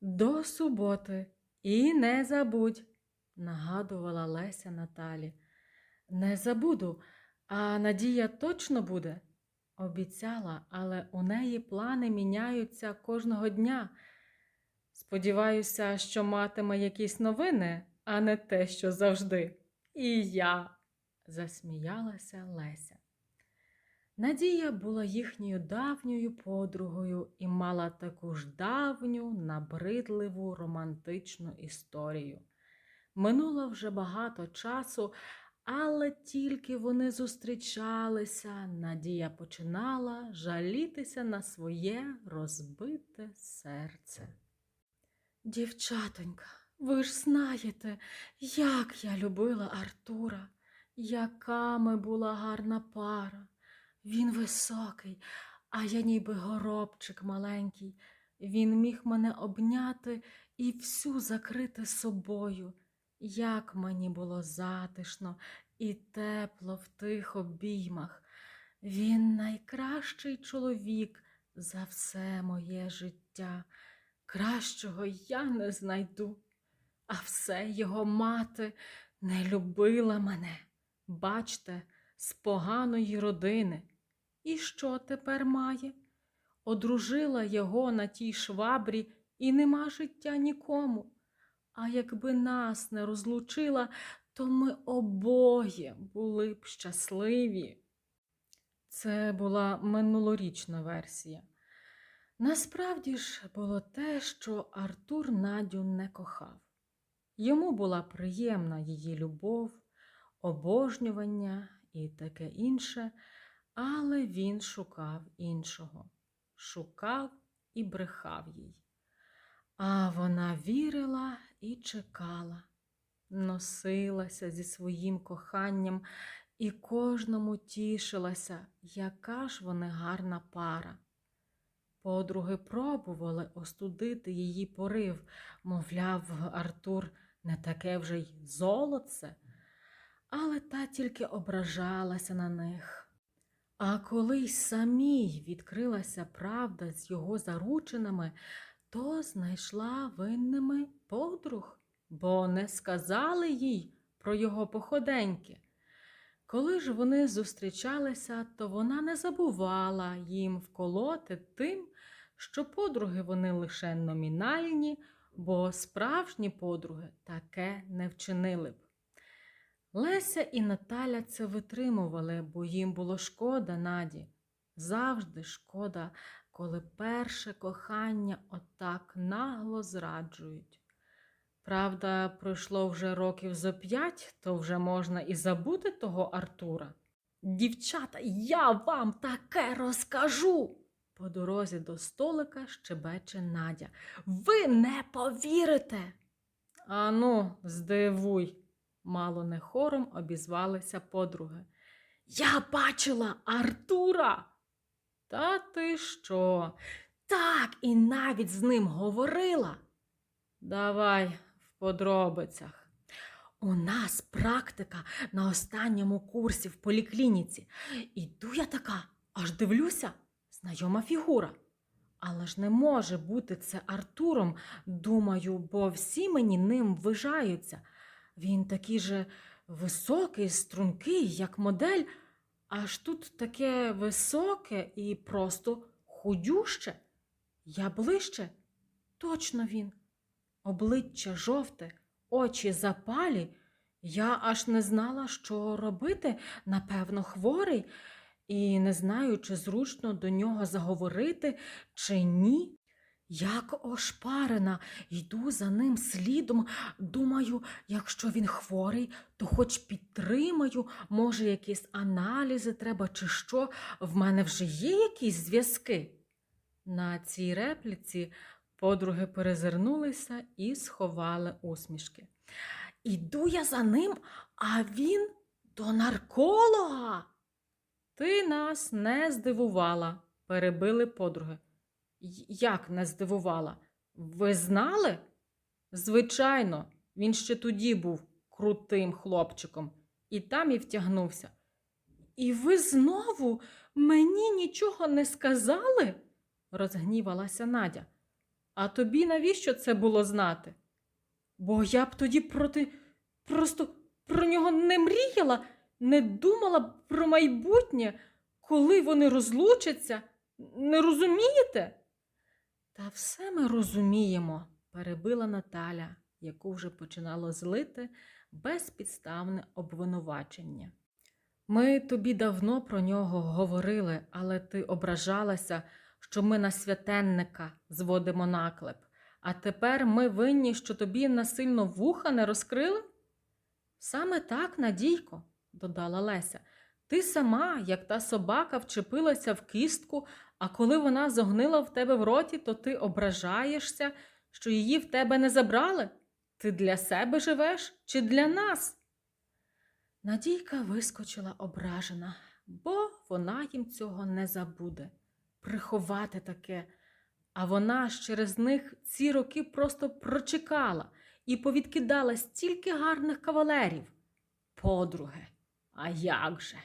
До суботи і не забудь, нагадувала Леся Наталі. Не забуду, а Надія точно буде. Обіцяла, але у неї плани міняються кожного дня. Сподіваюся, що матиме якісь новини, а не те, що завжди. І я, засміялася Леся. Надія була їхньою давньою подругою і мала таку ж давню, набридливу романтичну історію. Минуло вже багато часу, але тільки вони зустрічалися, Надія починала жалітися на своє розбите серце. Дівчатонька, ви ж знаєте, як я любила Артура, яка ми була гарна пара. Він високий, а я ніби горобчик маленький. Він міг мене обняти і всю закрити собою. Як мені було затишно і тепло в тих обіймах. Він найкращий чоловік за все моє життя. Кращого я не знайду, а все його мати не любила мене. Бачте, з поганої родини. І що тепер має? Одружила його на тій швабрі і нема життя нікому. А якби нас не розлучила, то ми обоє були б щасливі. Це була минулорічна версія. Насправді ж було те, що Артур Надю не кохав. Йому була приємна її любов, обожнювання і таке інше, але він шукав іншого, шукав і брехав їй. А вона вірила і чекала, носилася зі своїм коханням і кожному тішилася, яка ж вони гарна пара. Подруги пробували остудити її порив, мовляв, Артур не таке вже й золоце, але та тільки ображалася на них. А коли й самій відкрилася правда з його заручинами, то знайшла винними подруг, бо не сказали їй про його походеньки. Коли ж вони зустрічалися, то вона не забувала їм вколоти тим, що подруги вони лише номінальні, бо справжні подруги таке не вчинили б. Леся і Наталя це витримували, бо їм було шкода Наді. Завжди шкода, коли перше кохання отак нагло зраджують. Правда, пройшло вже років зо п'ять, то вже можна і забути того Артура. Дівчата, я вам таке розкажу. По дорозі до столика щебече Надя. Ви не повірите. Ану, здивуй, мало не хором обізвалися подруги. Я бачила Артура. Та ти що? Так, і навіть з ним говорила. Давай в подробицях. У нас практика на останньому курсі в поліклініці. Іду я така, аж дивлюся, знайома фігура. Але ж не може бути це Артуром, думаю, бо всі мені ним ввижаються. Він такий же високий, стрункий, як модель, аж тут таке високе і просто худюще. Я ближче, точно він. Обличчя жовте, очі запалі. Я аж не знала, що робити, напевно, хворий, і не знаю, чи зручно до нього заговорити, чи ні. Як ошпарена, йду за ним слідом. Думаю, якщо він хворий, то хоч підтримаю, може, якісь аналізи треба, чи що, в мене вже є якісь зв'язки. На цій репліці подруги перезирнулися і сховали усмішки. Іду я за ним, а він до нарколога. Ти нас не здивувала, перебили подруги. «Й- Як не здивувала? Ви знали? Звичайно, він ще тоді був крутим хлопчиком, і там і втягнувся. І ви знову мені нічого не сказали? розгнівалася Надя. А тобі навіщо це було знати? Бо я б тоді проти просто про нього не мріяла, не думала про майбутнє, коли вони розлучаться. Не розумієте? Та все ми розуміємо, перебила Наталя, яку вже починало злити безпідставне обвинувачення. Ми тобі давно про нього говорили, але ти ображалася, що ми на святенника зводимо наклеп. А тепер ми винні, що тобі насильно вуха не розкрили? Саме так, Надійко, додала Леся. Ти сама, як та собака, вчепилася в кістку, а коли вона зогнила в тебе в роті, то ти ображаєшся, що її в тебе не забрали? Ти для себе живеш чи для нас? Надійка вискочила ображена, бо вона їм цього не забуде. Приховати таке. А вона ж через них ці роки просто прочекала і повідкидала стільки гарних кавалерів. Подруги, а як же?